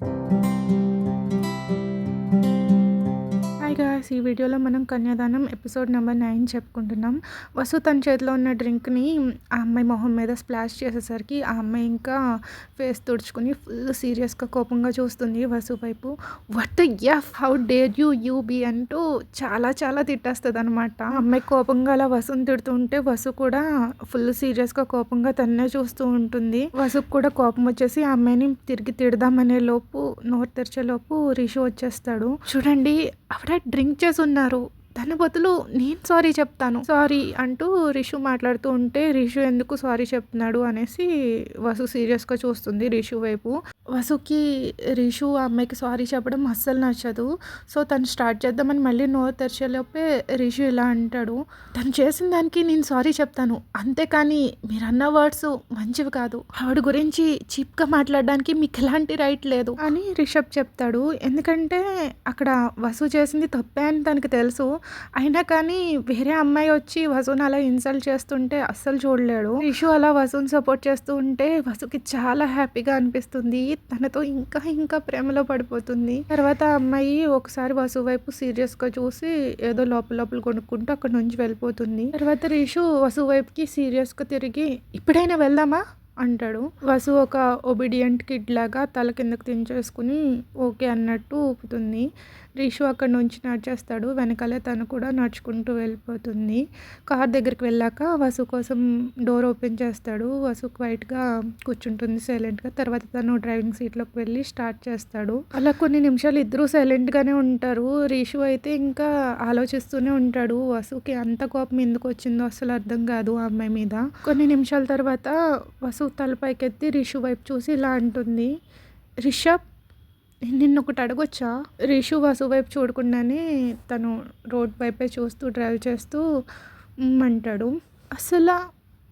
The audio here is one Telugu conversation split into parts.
Música ఈ వీడియోలో మనం కన్యాదానం ఎపిసోడ్ నెంబర్ నైన్ చెప్పుకుంటున్నాం. వసు తన చేతిలో ఉన్న డ్రింక్ని ఆ అమ్మాయి మొహం మీద స్ప్లాష్ చేసేసరికి ఆ అమ్మాయి ఇంకా ఫేస్ తుడుచుకుని ఫుల్ సీరియస్గా కోపంగా చూస్తుంది వసు వైపు. What if how dare you you be అంటూ చాలా చాలా తిట్టేస్తుంది అనమాట అమ్మాయి కోపంగా అలా వసుని తిడుతుంటే వసు కూడా ఫుల్ సీరియస్గా కోపంగా తన్నే చూస్తూ ఉంటుంది. వసుకు కూడా కోపం వచ్చేసి ఆ అమ్మాయిని తిరిగి తిడదామనే లోపు నోరు తెరిచే లోపు రిషు వచ్చేస్తాడు. చూడండి ఆవిడ డ్రింక్ చేసి తన దాని బదులు నేను సారీ చెప్తాను. సారీ అంటూ రిషు మాట్లాడుతూ ఉంటే రిషు ఎందుకు సారీ చెప్తున్నాడు అనేసి వసు సీరియస్గా చూస్తుంది రిషు వైపు. వసుకి రిషు ఆ అమ్మాయికి సారీ చెప్పడం అస్సలు నచ్చదు. సో తను స్టార్ట్ చేద్దామని మళ్ళీ నోరు తెరిచేలోపే రిషు ఇలా అంటాడు. తను చేసిన దానికి నేను సారీ చెప్తాను. అంతేకాని మీరు అన్న వర్డ్స్ మంచివి కాదు. ఆవిడ గురించి చీప్గా మాట్లాడడానికి మీకు ఎలాంటి రైట్ లేదు అని రిషబ్ చెప్తాడు. ఎందుకంటే అక్కడ వసు చేసింది తప్పే అని తనకి తెలుసు. అయినా కానీ వేరే అమ్మాయి వచ్చి వసున్ అలా ఇన్సల్ట్ చేస్తుంటే అస్సలు చూడలేడు. ఇషు అలా వసుని సపోర్ట్ చేస్తూ ఉంటే వసుకి చాలా హ్యాపీగా అనిపిస్తుంది. తనతో ఇంకా ఇంకా ప్రేమలో పడిపోతుంది. తర్వాత అమ్మాయి ఒకసారి వసు వైపు సీరియస్గా చూసి ఏదో లోపల లోపల కొనుక్కుంటూ అక్కడ నుంచి వెళ్ళిపోతుంది. తర్వాత రిషు వసు వైపుకి సీరియస్గా తిరిగి ఇప్పుడైనా వెళ్దామా? అంటాడు. వసు ఒక ఒబీడియంట్ కిడ్ లాగా తల కిందకు దించేసుకుని ఓకే అన్నట్టు ఊపుతుంది. రిషు అక్కడ నుంచి నడిచేస్తాడు. వెనకాలే తను కూడా నడుచుకుంటూ వెళ్ళిపోతుంది. కార్ దగ్గరికి వెళ్ళాక వసు కోసం డోర్ ఓపెన్ చేస్తాడు. వసు క్వైట్గా కూర్చుంటుంది సైలెంట్గా తర్వాత తను డ్రైవింగ్ సీట్లోకి వెళ్ళి స్టార్ట్ చేస్తాడు. అలా కొన్ని నిమిషాలు ఇద్దరూ సైలెంట్గానే ఉంటారు. రిషు అయితే ఇంకా ఆలోచిస్తూనే ఉంటాడు. వసుకి అంత కోపం ఎందుకు వచ్చిందో అసలు అర్థం కాదు ఆ అమ్మాయి మీద. కొన్ని నిమిషాల తర్వాత వసు తలపైకెత్తి రిషు వైపు చూసి ఇలా అంటుంది రిషబ్ నిన్న నిన్ను ఒకటి అడగొచ్చా? రిషు వసు వైపు చూడకుండానే తను రోడ్ వైపే చూస్తూ డ్రైవ్ చేస్తూ అంటాడు అసలు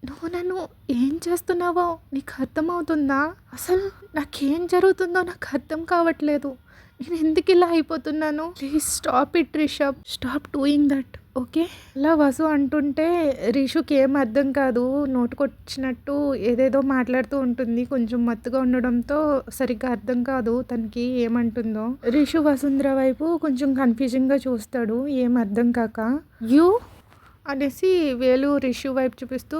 నువ్వు నన్ను ఏం చేస్తున్నావో నీకు అర్థమవుతుందా? అసలు నాకేం జరుగుతుందో నాకు అర్థం కావట్లేదు. నేను ఎందుకు ఇలా అయిపోతున్నాను? Please stop it Rishabh stop doing that okay అలా వసు అంటుంటే రిషుకి ఏం అర్థం కాదు. నోటుకొచ్చినట్టు ఏదేదో మాట్లాడుతూ ఉంటుంది. కొంచెం మత్తుగా ఉండడంతో సరిగ్గా అర్థం కాదు తనకి ఏమంటుందో. రిషు వసుంధర వైపు కొంచెం కన్ఫ్యూజింగ్గా చూస్తాడు. ఏం అర్థం కాక. యూ అనేసి వేలు రిషు వైపు చూపిస్తూ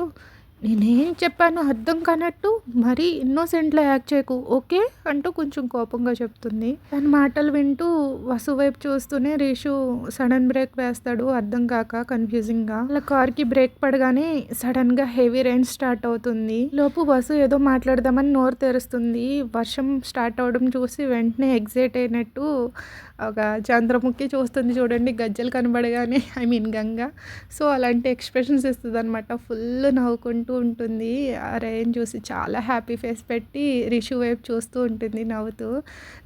నేనేం చెప్పాను అర్థం కానట్టు మరీ ఇన్నోసెంట్లో యాక్ట్ చేయకు ఓకే? అంటూ కొంచెం కోపంగా చెప్తుంది. తన మాటలు వింటూ వసు వైపు చూస్తూనే రేషు సడన్ బ్రేక్ వేస్తాడు అర్థం కాక కన్ఫ్యూజింగ్గా. అలా కార్కి బ్రేక్ పడగానే సడన్గా హెవీ రైన్ స్టార్ట్ అవుతుంది. లోపు వసు ఏదో మాట్లాడదామని నోరు తెరుస్తుంది. వర్షం స్టార్ట్ అవడం చూసి వెంటనే ఎగ్జైట్ అయినట్టు ఒక చంద్రముఖి చూస్తుంది చూడండి గజ్జలు కనబడగానే ఐ మీన్ గంగ. సో అలాంటి ఎక్స్ప్రెషన్స్ ఇస్తుంది అనమాట ఫుల్ నవ్వుకుంటూ ఉంటుంది. ఆ రైన్ చూసి చాలా హ్యాపీ ఫేస్ పెట్టి రిషు వైపు చూస్తూ ఉంటుంది నవ్వుతూ.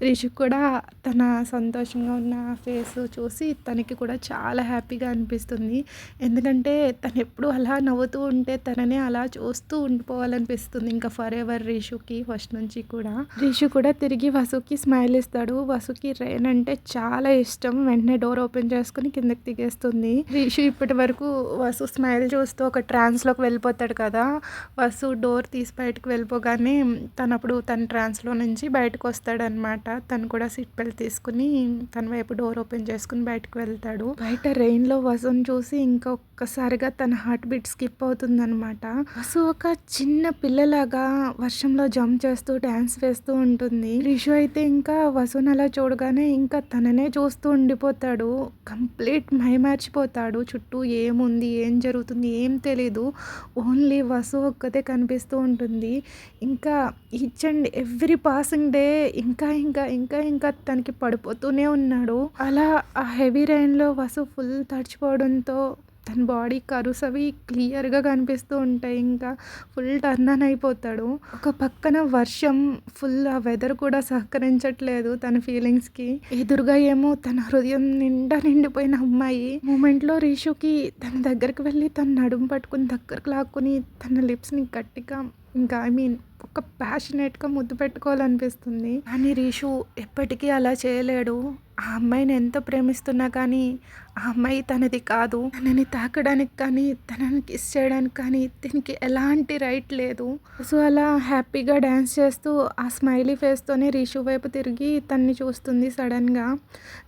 రిషు కూడా తన సంతోషంగా ఉన్న ఫేస్ చూసి తనకి కూడా చాలా హ్యాపీగా అనిపిస్తుంది. ఎందుకంటే తను ఎప్పుడు అలా నవ్వుతూ ఉంటే తననే అలా చూస్తూ ఉండిపోవాలనిపిస్తుంది ఇంకా ఫర్ ఎవర్ రిషుకి ఫస్ట్ నుంచి కూడా. రిషు కూడా తిరిగి వసుకి స్మైల్ ఇస్తాడు. వసుకి రేన్ అంటే చాలా ఇష్టం. వెంటనే డోర్ ఓపెన్ చేసుకుని కిందకి దిగేస్తుంది రిషు ఇప్పటి వరకు వసు స్మైల్ చూస్తూ ఒక ట్రాన్స్లోకి వెళ్ళిపోతాడు కదా. వసు డోర్ తీసి బయటకు వెళ్ళిపోగానే తను అప్పుడు తన ట్రాన్స్లో నుంచి బయటకు వస్తాడనమాట. తను కూడా సీట్ బెల్ట్ తీసుకుని తన వైపు డోర్ ఓపెన్ చేసుకుని బయటకు వెళ్తాడు. బయట రెయిన్లో వసుని చూసి ఇంకా ఒక్కసారిగా తన హార్ట్ బీట్ స్కిప్ అవుతుందనమాట. వసు ఒక చిన్న పిల్లలాగా వర్షంలో జంప్ చేస్తూ డ్యాన్స్ వేస్తూ ఉంటుంది. రిషు అయితే ఇంకా వసుని అలా చూడగానే ఇంకా తననే చూస్తూ ఉండిపోతాడు. కంప్లీట్ మైమర్చిపోతాడు. చుట్టూ ఏముంది? ఏం జరుగుతుంది? ఏం తెలీదు. ఓన్లీ వసు ఒక్కతే కనిపిస్తూ ఉంటుంది. ఇంకా each and every passing day ఇంకా ఇంకా ఇంకా ఇంకా తనకి పడిపోతూనే ఉన్నాడు. అలా ఆ హెవీ రైన్లో వసు ఫుల్ తడిచిపోవడంతో తన బాడీ కరుస్ అవి క్లియర్గా కనిపిస్తూ ఉంటాయి. ఇంకా ఫుల్ టర్న్ ఆన్ అయిపోతాడు. ఒక పక్కన వర్షం ఫుల్ ఆ వెదర్ కూడా సహకరించట్లేదు తన ఫీలింగ్స్కి ఎదురుగా ఏమో తన హృదయం నిండా నిండిపోయిన అమ్మాయి. మూమెంట్లో రీషుకి తన దగ్గరికి వెళ్ళి తన నడుము పట్టుకుని దగ్గరకు లాక్కుని తన లిప్స్ని గట్టిగా ఇంకా ఐ మీన్ ఒక ప్యాషనేట్గా ముద్దు పెట్టుకోవాలనిపిస్తుంది. కానీ రీషు ఎప్పటికీ అలా చేయలేడు. ఆ అమ్మాయిని ఎంత ప్రేమిస్తున్నా కానీ ఆ అమ్మాయి తనది కాదు. తనని తాకడానికి కానీ తనని కిస్ చేయడానికి కానీ దీనికి ఎలాంటి రైట్ లేదు. సో అలా హ్యాపీగా డ్యాన్స్ చేస్తూ ఆ స్మైలీ ఫేస్తోనే రీషు వైపు తిరిగి తన్ని చూస్తుంది సడన్గా.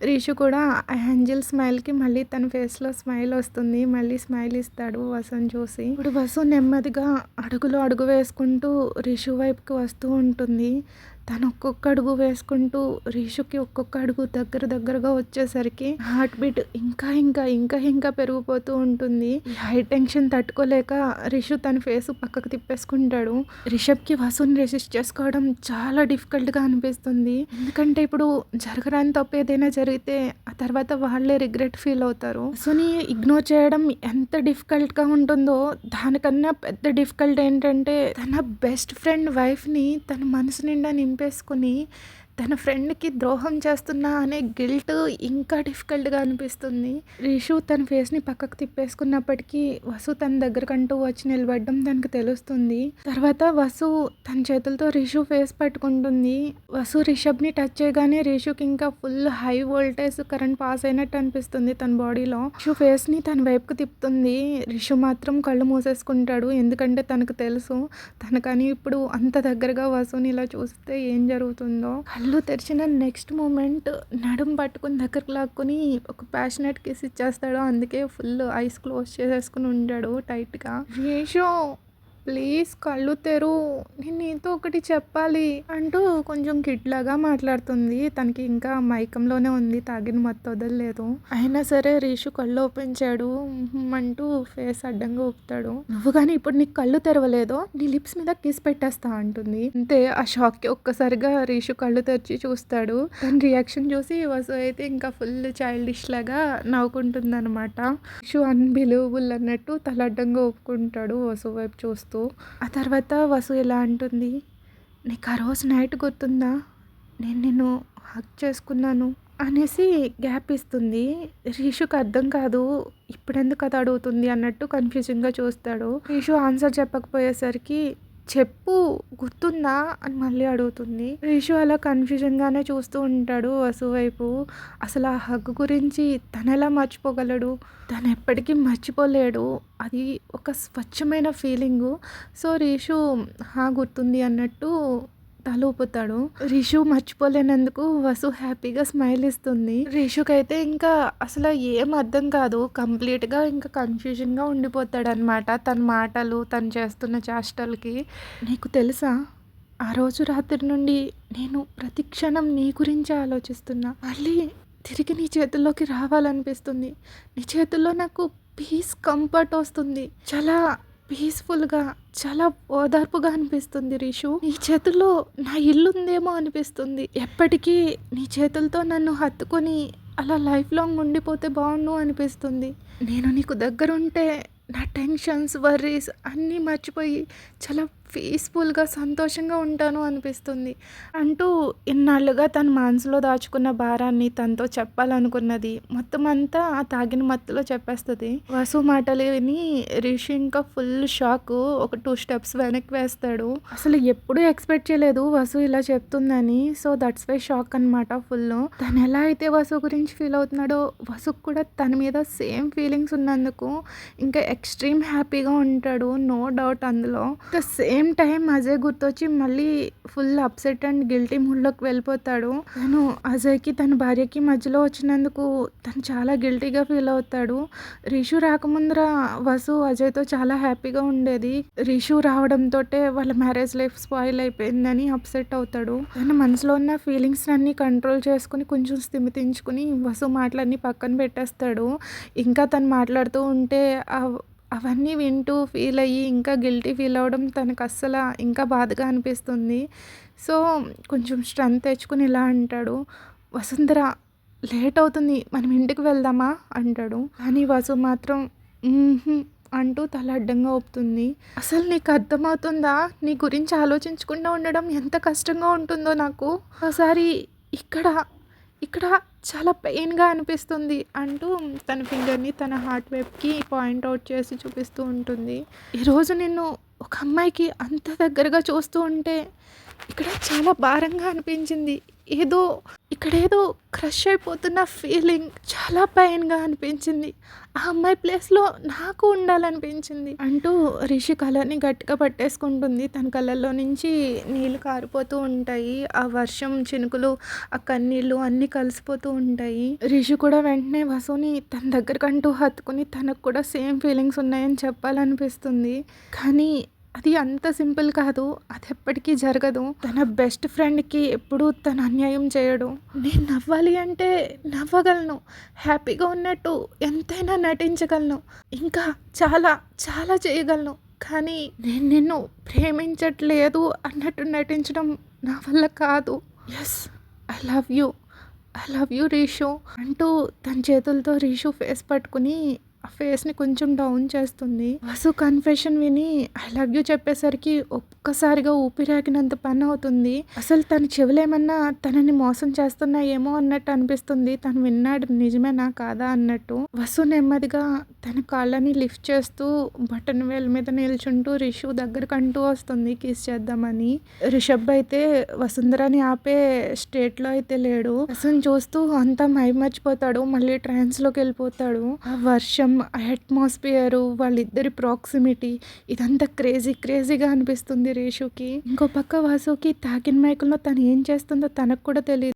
రీషు కూడా ఆ ఏంజల్ స్మైల్కి మళ్ళీ తన ఫేస్లో స్మైల్ వస్తుంది. మళ్ళీ స్మైల్ ఇస్తాడు వసన్ చూసి. ఇప్పుడు వసు నెమ్మదిగా అడుగులో అడుగు వేసుకుంటూ రిషు వైపుకి వస్తూ ఉంటుంది. తను ఒక్కొక్క అడుగు వేసుకుంటూ రీషుకి ఒక్కొక్క అడుగు దగ్గర దగ్గరగా వచ్చేసరికి హార్ట్ బీట్ ఇంకా ఇంకా ఇంకా ఇంకా పెరిగిపోతూ ఉంటుంది. హై టెన్షన్ తట్టుకోలేక రిషు తన ఫేస్ పక్కకు తిప్పేసుకుంటాడు. రిషబ్కి వసుని రెసిస్ట్ చేసుకోవడం చాలా డిఫికల్ట్గా అనిపిస్తుంది. ఎందుకంటే ఇప్పుడు జరగరాని తప్పు ఏదైనా జరిగితే ఆ తర్వాత వాళ్ళే రిగ్రెట్ ఫీల్ అవుతారు. వసుని ఇగ్నోర్ చేయడం ఎంత డిఫికల్ట్గా ఉంటుందో దానికన్నా పెద్ద డిఫికల్ట్ ఏంటంటే తన బెస్ట్ ఫ్రెండ్ వైఫ్ని తన మనసు నిండా నింపి నింపేసుకుని తన ఫ్రెండ్కి ద్రోహం చేస్తున్నా అనే గిల్ట్ ఇంకా డిఫికల్ట్గా అనిపిస్తుంది. రిషు తన ఫేస్ని పక్కకు తిప్పేసుకున్నప్పటికీ వసు తన దగ్గరకంటూ వచ్చి నిలబడడం తనకు తెలుస్తుంది. తర్వాత వసు తన చేతులతో రిషు ఫేస్ పట్టుకుంటుంది. వసు రిషబ్ని టచ్ చేయగానే రిషుకి ఇంకా full high voltage current pass అయినట్టు అనిపిస్తుంది తన బాడీలో. రిషు ఫేస్ని తన వైపుకి తిప్పుతుంది. రిషు మాత్రం కళ్ళు మూసేసుకుంటాడు. ఎందుకంటే తనకు తెలుసు తనకని ఇప్పుడు అంత దగ్గరగా వసుని ఇలా చూస్తే ఏం జరుగుతుందో. కళ్ళు తెరిచిన నెక్స్ట్ మూమెంట్ నడుం పట్టుకుని దగ్గరకు లాక్కుని ఒక ప్యాషనెట్ కిస్ ఇచ్చేస్తాడు. అందుకే ఫుల్ ఐస్ క్లోజ్ చేసేసుకుని ఉంటాడు టైట్గా. రేషో ప్లీజ్ కళ్ళు తెరు నేను నీతో ఒకటి చెప్పాలి అంటూ కొంచెం కిడ్లాగా మాట్లాడుతుంది. తనకి ఇంకా మైకంలోనే ఉంది తాగిన మత్తు వదలలేదు. అయినా సరే రీషు కళ్ళు ఓపెన్ చేయడు అంటూ ఫేస్ అడ్డంగా ఊపుతాడు. నువ్వు కానీ ఇప్పుడు నీకు కళ్ళు తెరవలేదో నీ లిప్స్ మీద కిస్ పెట్టేస్తా అంటుంది. అంతే ఆ షాక్కి ఒక్కసారిగా రీషు కళ్ళు తెరిచి చూస్తాడు. తన రియాక్షన్ చూసి వసు అయితే ఇంకా ఫుల్ చైల్డిష్ లాగా నవ్వుకుంటుంది అనమాట రీషు అన్బిలీవబుల్ అన్నట్టు తల అడ్డంగా ఒప్పుకుంటాడు వసు వైపు చూస్తూ. ఆ తర్వాత వసు ఎలా అంటుంది నీకు ఆ రోజు నైట్ గుర్తుందా? నేను నిన్ను హక్ చేసుకున్నాను అనేసి గ్యాప్ ఇస్తుంది. రీషుకి అర్థం కాదు ఇప్పుడెందుకు అది అడుగుతుంది అన్నట్టు కన్ఫ్యూజింగ్గా చూస్తాడు. రీషు ఆన్సర్ చెప్పకపోయేసరికి చెప్పు గుర్తుందా? అని మళ్ళీ అడుగుతుంది. రీషు అలా కన్ఫ్యూజన్గానే చూస్తూ ఉంటాడు వసు వైపు అసలు ఆ హగ్ గురించి తను ఎలా మర్చిపోగలడు? తను ఎప్పటికీ మర్చిపోలేడు. అది ఒక స్వచ్ఛమైన ఫీలింగు. సో రీషు హా గుర్తుంది అన్నట్టు తల ఊపుతాడు. రిషు మర్చిపోలేనందుకు వసు హ్యాపీగా స్మైల్ ఇస్తుంది. రిషుకైతే ఇంకా అసలు ఏం అర్థం కాదు. కంప్లీట్గా ఇంకా కన్ఫ్యూజన్గా ఉండిపోతాడు అనమాట తన మాటలు తను చేస్తున్న చేష్టలకి. నీకు తెలుసా? ఆ రోజు రాత్రి నుండి నేను ప్రతి క్షణం నీ గురించి ఆలోచిస్తున్నా. మళ్ళీ తిరిగి నీ చేతుల్లోకి రావాలనిపిస్తుంది. నీ చేతుల్లో నాకు పీస్ కంఫర్ట్ వస్తుంది. చాలా పీస్ఫుల్గా చాలా ఓదార్పుగా అనిపిస్తుంది రిషు. నీ చేతుల్లో నా ఇల్లు ఉందేమో అనిపిస్తుంది. ఎప్పటికీ నీ చేతులతో నన్ను హత్తుకొని అలా లైఫ్ లాంగ్ ఉండిపోతే బాగుండు అనిపిస్తుంది. నేను నీకు దగ్గరుంటే నా టెన్షన్స్ వర్రీస్ అన్నీ మర్చిపోయి చాలా పీస్ఫుల్గా సంతోషంగా ఉంటాను అనిపిస్తుంది. అంటూ ఇన్నాళ్ళుగా తన మనసులో దాచుకున్న భారాన్ని తనతో చెప్పాలనుకున్నది మొత్తం అంతా ఆ తాగిన మత్తులో చెప్పేస్తుంది. వసు మాటలు విని రిషి ఇంకా ఫుల్ షాక్ ఒక టూ స్టెప్స్ వెనక్కి వేస్తాడు. అసలు ఎప్పుడూ ఎక్స్పెక్ట్ చేయలేదు వసు ఇలా చెప్తుందని సో దట్స్ వై షాక్ అనమాట ఫుల్ తను ఎలా అయితే వసు గురించి ఫీల్ అవుతున్నాడో వసుకు కూడా తన మీద సేమ్ ఫీలింగ్స్ ఉన్నందుకు ఇంకా ఎక్స్ట్రీమ్ హ్యాపీగా ఉంటాడు నో డౌట్ అందులో. సేమ్ టైం అజయ్ గుర్తొచ్చి మళ్ళీ ఫుల్ అప్సెట్ అండ్ గిల్టీ మూడ్లోకి వెళ్ళిపోతాడు. తను అజయ్కి తన భార్యకి మధ్యలో వచ్చినందుకు తను చాలా గిల్టీగా ఫీల్ అవుతాడు. రిషు రాకముందర వసు అజయ్తో చాలా హ్యాపీగా ఉండేది. రిషు రావడంతో వాళ్ళ మ్యారేజ్ లైఫ్ స్పాయిల్ అయిపోయిందని అప్సెట్ అవుతాడు. తన మనసులో ఉన్న ఫీలింగ్స్ అన్ని కంట్రోల్ చేసుకుని కొంచెం స్థిమితించుకుని వసు మాటలన్నీ పక్కన పెట్టేస్తాడు. ఇంకా తను మాట్లాడుతూ ఉంటే ఆ అవన్నీ వింటూ ఫీల్ అయ్యి ఇంకా గిల్టీ ఫీల్ అవ్వడం తనకు అస్సలు ఇంకా బాధగా అనిపిస్తుంది. సో కొంచెం స్ట్రెంత్ తెచ్చుకుని ఇలా అంటాడు. వసుంధర లేట్ అవుతుంది. మనం ఇంటికి వెళ్దామా? అంటాడు. కానీ వసు మాత్రం అంటూ తల అడ్డంగా ఒప్పుతుంది అసలు నీకు అర్థమవుతుందా? నీ గురించి ఆలోచించకుండా ఉండడం ఎంత కష్టంగా ఉంటుందో నాకు. ఒకసారి ఇక్కడ ఇక్కడ చాలా పెయిన్గా అనిపిస్తుంది అంటూ తన ఫింగర్ని తన హార్ట్ వైపుకి పాయింట్ అవుట్ చేసి చూపిస్తూ ఉంటుంది. ఈరోజు నిన్ను ఒక అమ్మాయికి అంత దగ్గరగా చూస్తూ ఉంటే ఇక్కడ చాలా భారంగా అనిపించింది. ఏదో ఇక్కడేదో క్రష్ అయిపోతున్న ఫీలింగ్ చాలా పెయిన్‌గా అనిపించింది. ఆ అమ్మాయి ప్లేస్‌లో నాకు ఉండాలనిపించింది అంటూ రిషి కలర్ని గట్టిగా పట్టేసుకుంటుంది. తన కళ్ళల్లో నుంచి నీళ్ళు కారిపోతూ ఉంటాయి. ఆ వర్షం చినుకులు, ఆ కన్నీళ్ళు అన్నీ కలిసిపోతూ ఉంటాయి. రిషి కూడా వెంటనే వసుని తన దగ్గరకంటూ హత్తుకుని తనకు కూడా సేమ్ ఫీలింగ్స్ ఉన్నాయని చెప్పాలనిపిస్తుంది. కానీ అది అంత సింపుల్ కాదు. అది ఎప్పటికీ జరగదు. తన బెస్ట్ ఫ్రెండ్‌కి ఎప్పుడూ తను అన్యాయం చేయడు. నేను నవ్వాలి అంటే నవ్వగలను. హ్యాపీగా ఉన్నట్టు ఎంతైనా నటించగలను. ఇంకా చాలా చాలా చేయగలను. కానీ నేను నిన్ను ప్రేమించట్లేదు అన్నట్టు నటించడం నా వల్ల కాదు. Yes I love you. I love you Rishu అంటూ తన చేతులతో రీషు ఫేస్ పట్టుకుని ఫేస్‌ని కొంచెం డౌన్ చేస్తుంది. వసు కన్ఫెషన్ విని ఐ లవ్ యూ చెప్పేసరికి ఒక్కసారిగా ఊపిరాగినంత పని అవుతుంది. అసలు తన చెవులేమన్నా తనని మోసం చేస్తున్నాయేమో అన్నట్టు అనిపిస్తుంది. తను విన్నాడు నిజమేనా కాదా అన్నట్టు. వసు నెమ్మదిగా తన కాళ్ళని లిఫ్ట్ చేస్తూ బటన్ వేల మీద నిల్చుంటూ రిషు దగ్గరకంటూ వస్తుంది కిస్ చేద్దామని. రిషబ్ అయితే వసుంధరని ఆపే స్టేట్‌లో అయితే లేడు. వసుని చూస్తూ అంతా మైమర్చిపోతాడు. మళ్ళీ ట్రాన్స్‌లోకి వెళ్ళిపోతాడు. ఆ వర్షం, అట్మాస్ఫియరు, వాళ్ళిద్దరి ప్రాక్సిమిటీ ఇదంతా క్రేజీ క్రేజీగా అనిపిస్తుంది రేషుకి. ఇంకో పక్క వాసుకి తాకిన మైకంలో తను ఏం చేస్తుందో తనకు కూడా తెలియదు